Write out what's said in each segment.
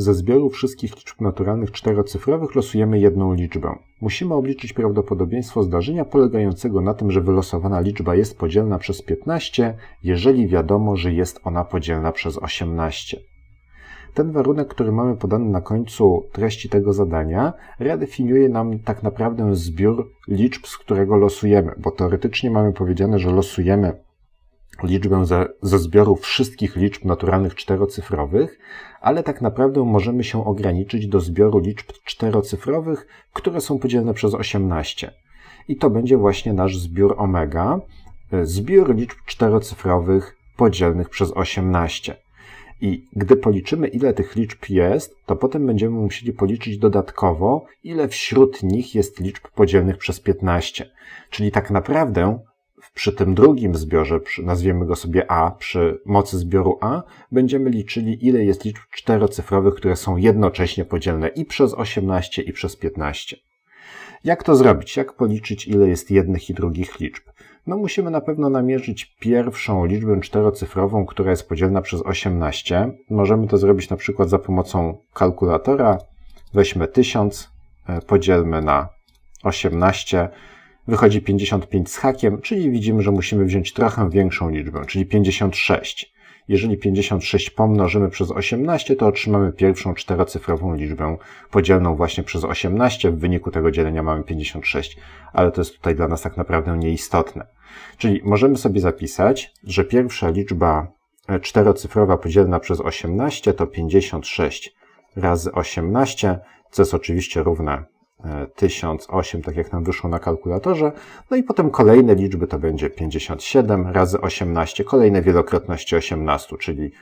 Ze zbioru wszystkich liczb naturalnych czterocyfrowych losujemy jedną liczbę. Musimy obliczyć prawdopodobieństwo zdarzenia polegającego na tym, że wylosowana liczba jest podzielna przez 15, jeżeli wiadomo, że jest ona podzielna przez 18. Ten warunek, który mamy podany na końcu treści tego zadania, redefiniuje nam tak naprawdę zbiór liczb, z którego losujemy, bo teoretycznie mamy powiedziane, że losujemy liczbę ze, ze zbioru wszystkich liczb naturalnych czterocyfrowych, ale tak naprawdę możemy się ograniczyć do zbioru liczb czterocyfrowych, które są podzielne przez 18. I to będzie właśnie nasz zbiór omega, zbiór liczb czterocyfrowych podzielnych przez 18. I gdy policzymy, ile tych liczb jest, to potem będziemy musieli policzyć dodatkowo, ile wśród nich jest liczb podzielnych przez 15. Czyli tak naprawdę przy tym drugim zbiorze, nazwiemy go sobie A, przy mocy zbioru A, będziemy liczyli, ile jest liczb czterocyfrowych, które są jednocześnie podzielne i przez 18, i przez 15. Jak to zrobić? Jak policzyć, ile jest jednych i drugich liczb? No musimy na pewno namierzyć pierwszą liczbę czterocyfrową, która jest podzielna przez 18. Możemy to zrobić na przykład za pomocą kalkulatora. Weźmy 1000, e, podzielmy na 18, wychodzi 55 z hakiem, czyli widzimy, że musimy wziąć trochę większą liczbę, czyli 56. Jeżeli 56 pomnożymy przez 18, to otrzymamy pierwszą czterocyfrową liczbę podzielną właśnie przez 18. W wyniku tego dzielenia mamy 56, ale to jest tutaj dla nas tak naprawdę nieistotne. Czyli możemy sobie zapisać, że pierwsza liczba e, czterocyfrowa podzielna przez 18 to 56 razy 18, co jest oczywiście równe 1008, tak jak nam wyszło na kalkulatorze. No i potem kolejne liczby to będzie 57 razy 18, kolejne wielokrotności 18, czyli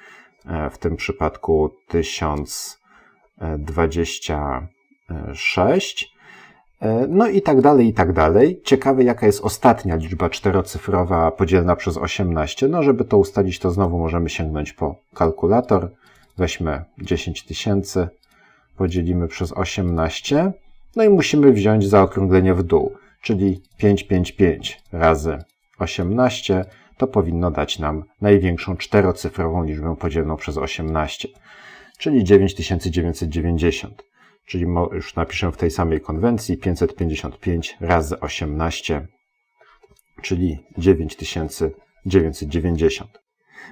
e, w tym przypadku 1026. E, no i tak dalej, i tak dalej. Ciekawe, jaka jest ostatnia liczba czterocyfrowa podzielna przez 18. No, żeby to ustalić, to znowu możemy sięgnąć po kalkulator. Weźmy 10 tysięcy, podzielimy przez 18. No i musimy wziąć zaokrąglenie w dół, czyli 555 razy 18 to powinno dać nam największą czterocyfrową liczbę podzielną przez 18, czyli 9990. Czyli już napiszę w tej samej konwencji 555 razy 18, czyli 9990.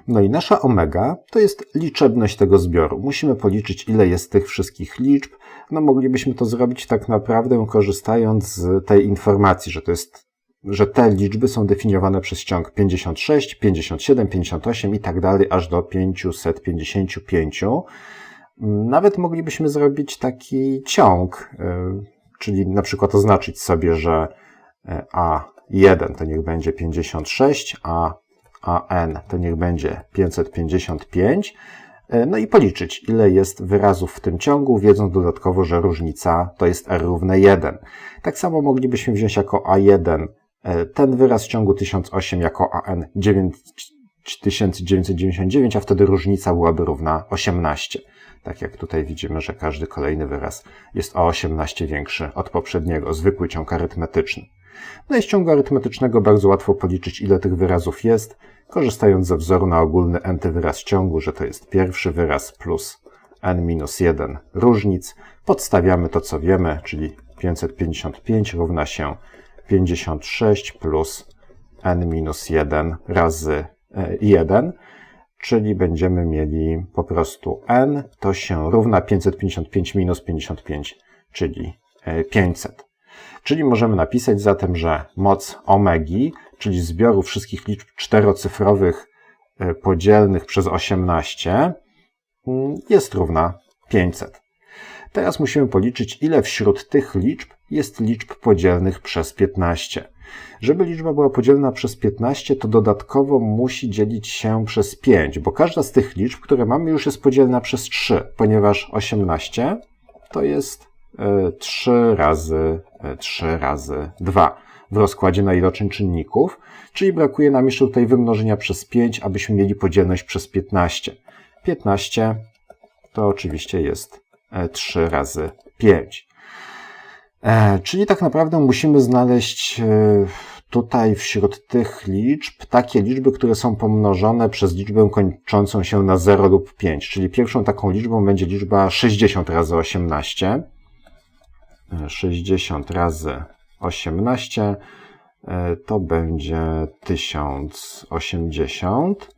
No i nasza omega to jest liczebność tego zbioru. Musimy policzyć, ile jest tych wszystkich liczb. No moglibyśmy to zrobić tak naprawdę korzystając z tej informacji, że to jest że te liczby są definiowane przez ciąg 56, 57, 58 i tak dalej, aż do 555. Nawet moglibyśmy zrobić taki ciąg, y, czyli na przykład oznaczyć sobie, że y, A1 to niech będzie 56, a a n to niech będzie 555. E, no i policzyć, ile jest wyrazów w tym ciągu, wiedząc dodatkowo, że różnica to jest r równe 1. Tak samo moglibyśmy wziąć jako a1 e, ten wyraz w ciągu 1008 jako an 9999, a wtedy różnica byłaby równa 18. Tak jak tutaj widzimy, że każdy kolejny wyraz jest o 18 większy od poprzedniego, zwykły ciąg arytmetyczny. No i z ciągu arytmetycznego bardzo łatwo policzyć, ile tych wyrazów jest, korzystając ze wzoru na ogólny n wyraz ciągu, że to jest pierwszy wyraz plus n minus 1 różnic. Podstawiamy to, co wiemy, czyli 555 równa się 56 plus n minus 1 razy 1, e, czyli będziemy mieli po prostu n to się równa 555 minus 55, czyli 500. Czyli możemy napisać zatem, że moc omegi czyli zbioru wszystkich liczb czterocyfrowych e, podzielnych przez 18, mm, jest równa 500. Teraz musimy policzyć, ile wśród tych liczb jest liczb podzielnych przez 15. Żeby liczba była podzielna przez 15, to dodatkowo musi dzielić się przez 5, bo każda z tych liczb, które mamy, już jest podzielna przez 3, ponieważ 18 to jest 3 e, razy 3 e, razy 2 w rozkładzie na iloczyn czynników, czyli brakuje nam jeszcze tutaj wymnożenia przez 5, abyśmy mieli podzielność przez 15. 15 to oczywiście jest 3 e, razy 5. E, czyli tak naprawdę musimy znaleźć tutaj wśród tych liczb takie liczby, które są pomnożone przez liczbę kończącą się na 0 lub 5, czyli pierwszą taką liczbą będzie liczba 60 razy 18. 60 razy 18 e, to będzie 1080.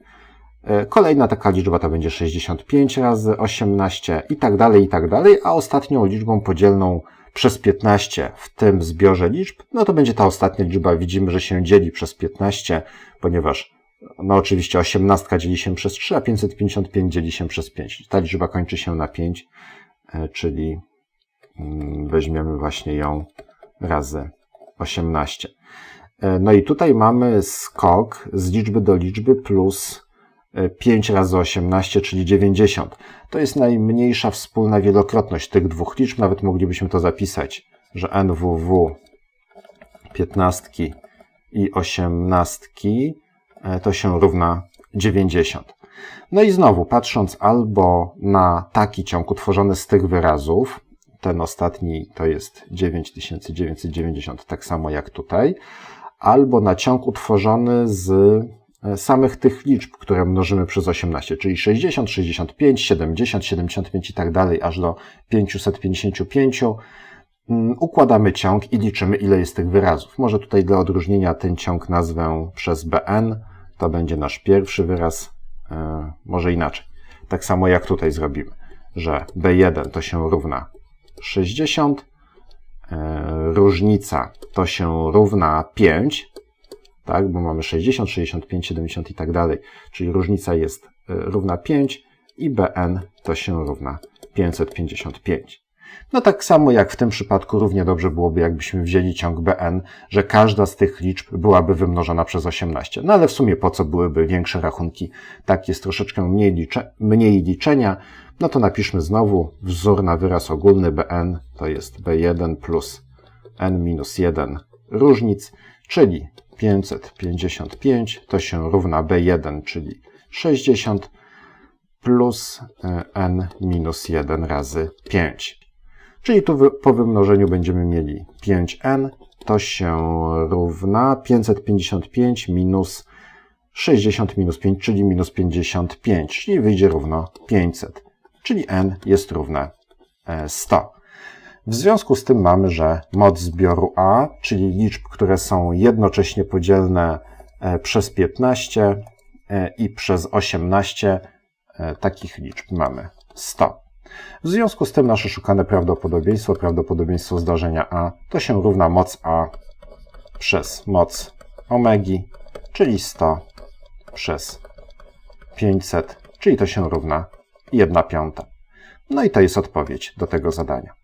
E, kolejna taka liczba to będzie 65 razy 18 i tak dalej, i tak dalej, a ostatnią liczbą podzielną przez 15 w tym zbiorze liczb, no to będzie ta ostatnia liczba. Widzimy, że się dzieli przez 15, ponieważ no oczywiście 18 dzieli się przez 3, a 555 dzieli się przez 5. Ta liczba kończy się na 5, e, czyli weźmiemy właśnie ją razy 18. E, no i tutaj mamy skok z liczby do liczby plus 5 razy 18, czyli 90. To jest najmniejsza wspólna wielokrotność tych dwóch liczb. Nawet moglibyśmy to zapisać, że NWW 15 i 18 e, to się równa 90. No i znowu, patrząc albo na taki ciąg utworzony z tych wyrazów, ten ostatni to jest 9990, tak samo jak tutaj, albo na ciąg utworzony z E, samych tych liczb, które mnożymy przez 18, czyli 60, 65, 70, 75 i tak dalej, aż do 555. Mm, układamy ciąg i liczymy, ile jest tych wyrazów. Może tutaj dla odróżnienia ten ciąg nazwę przez bn, to będzie nasz pierwszy wyraz, e, może inaczej. Tak samo jak tutaj zrobimy, że b1 to się równa 60, e, różnica to się równa 5, tak, bo mamy 60, 65, 70 i tak dalej, czyli różnica jest y, równa 5 i Bn to się równa 555. No tak samo jak w tym przypadku równie dobrze byłoby, jakbyśmy wzięli ciąg Bn, że każda z tych liczb byłaby wymnożona przez 18. No ale w sumie po co byłyby większe rachunki? Tak jest troszeczkę mniej, licze, mniej liczenia. No to napiszmy znowu wzór na wyraz ogólny Bn to jest B1 plus n minus 1 różnic, czyli 555 to się równa B1, czyli 60 plus e, n minus 1 razy 5. Czyli tu po wymnożeniu będziemy mieli 5n, to się równa 555 minus 60 minus 5, czyli minus 55, czyli wyjdzie równo 500, czyli n jest równe 100. E, w związku z tym mamy, że moc zbioru A, czyli liczb, które są jednocześnie podzielne e, przez 15 e, i przez 18, e, takich liczb mamy 100. W związku z tym nasze szukane prawdopodobieństwo, prawdopodobieństwo zdarzenia A, to się równa moc A przez moc omegi, czyli 100 przez 500, czyli to się równa 1 piąta. No i to jest odpowiedź do tego zadania.